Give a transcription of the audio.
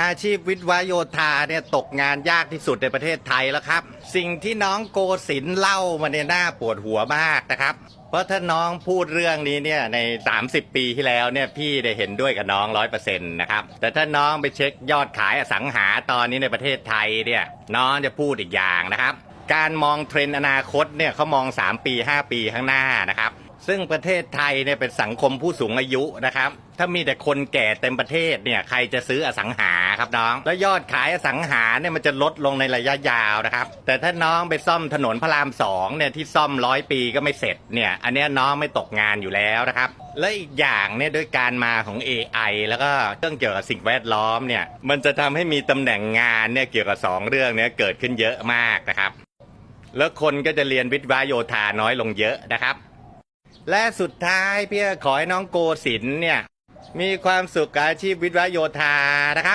อาชีพวิทย์วโยธาเนี่ยตกงานยากที่สุดในประเทศไทยแล้วครับ สิ่งที่น้องโกศินเล่ามาเนี่ยน่าปวดหัวมากนะครับ เพราะถ้าน้องพูดเรื่องนี้เนี่ยใน 30 ปีที่แล้วเนี่ยพี่ได้เห็นด้วยกับน้องร้อยเปอร์เซ็นต์นะครับแต่ถ้าน้องไปเช็คยอดขายอสังหาตอนนี้ในประเทศไทยเนี่ยน้องจะพูดอีกอย่างนะครับ การมองเทรนด์อนาคตเนี่ยเขามอง 3 ปี 5 ปีข้างหน้านะครับซึ่งประเทศไทยเนี่ยเป็นสังคมผู้สูงอายุนะครับ ถ้ามีแต่คนแก่เต็มประเทศเนี่ยใครจะซื้ออสังหา ครับน้อง แล้วยอดขายอสังหาเนี่ยมันจะลดลงในระยะยาวนะครับ แต่ถ้าน้องไปซ่อมถนนพระรามสองเนี่ยที่ซ่อมร้อยปีก็ไม่เสร็จเนี่ย อันเนี้ยน้องไม่ตกงานอยู่แล้วนะครับ และอีกอย่างเนี่ยด้วยการมาของ AI แล้วก็เรื่องเกี่ยวกับสิ่งแวดล้อมเนี่ย มันจะทำให้มีตำแหน่งงานเนี่ยเกี่ยวกับสองเรื่องเนี้ยเกิดขึ้นเยอะมากนะครับ แล้วคนก็จะเรียนวิทย์วโยธาน้อยลงเยอะนะครับ และสุดท้ายพี่ขอให้น้องโกศินเนี่ยมีความสุขกับอาชีพวิทย์วโยธานะครับ